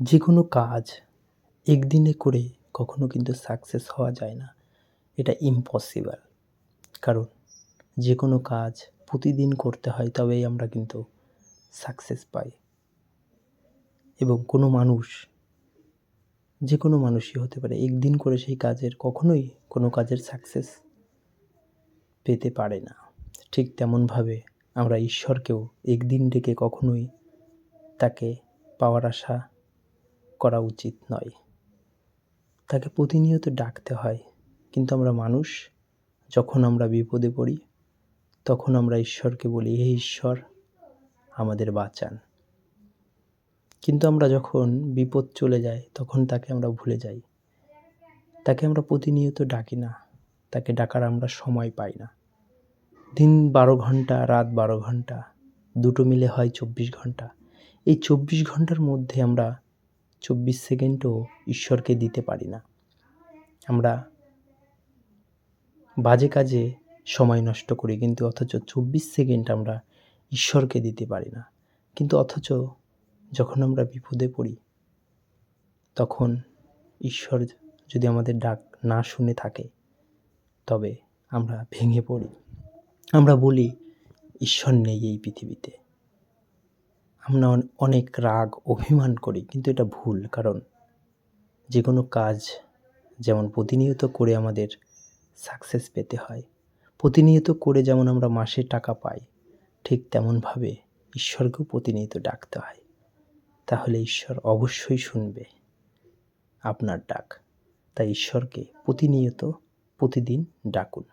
যে কোনো কাজ একদিনে করে কখনো কিন্তু সাকসেস হওয়া যায় না। এটা ইম্পসিবল কারণ যে কোনো কাজ প্রতিদিন করতে হয় তবেই আমরা কিন্তু সাকসেস পাই। এবং কোনো মানুষ যে কোনো মানুষই হতে পারে, একদিন করে সেই কাজের কখনোই কোনো কাজের সাকসেস পেতে পারে না। ঠিক তেমনভাবে আমরা ঈশ্বরকেও একদিন ডেকে কখনোই তাকে পাওয়ার আশা করা উচিত নয়। তাকে প্রতিনিয়ত ডাকতে হয়। কিন্তু আমরা মানুষ, যখন আমরা বিপদে পড়ি, তখন আমরা ঈশ্বরকে বলি, হে ঈশ্বর, আমাদের বাঁচান। কিন্তু আমরা যখন বিপদ চলে যায়, তখন তাকে আমরা ভুলে যাই। তাকে আমরা প্রতিনিয়ত ডাকি না। তাকে ডাকার আমরা সময় পাই না। দিন বারো ঘণ্টা, রাত বারো ঘণ্টা, দুটো মিলে হয় চব্বিশ ঘণ্টা। এই চব্বিশ ঘণ্টার মধ্যে আমরা চব্বিশ সেকেন্ডও ঈশ্বরকে দিতে পারি না। আমরা বাজে কাজে সময় নষ্ট করি, কিন্তু অথচ চব্বিশ সেকেন্ড আমরা ঈশ্বরকে দিতে পারি না। কিন্তু অথচ যখন আমরা বিপদে পড়ি, তখন ঈশ্বর যদি আমাদের ডাক না শুনে থাকে, তবে আমরা ভেঙে পড়ি। আমরা বলি, ঈশ্বর নেই এই পৃথিবীতে। আমরা অন- অনেক রাগ, অভিমান করি, কিন্তু এটা ভুল। কারণ যে কোনো কাজ যেমন প্রতিনিয়ত করে আমাদের সাকসেস পেতে হয়, প্রতিনিয়ত করে যেমন আমরা মাসে টাকা পাই, ঠিক তেমনভাবে ঈশ্বরকেও প্রতিনিয়ত ডাকতে হয়। তাহলে ঈশ্বর অবশ্যই শুনবে আপনার ডাক। তাই ঈশ্বরকে প্রতিনিয়ত প্রতিদিন ডাকুন।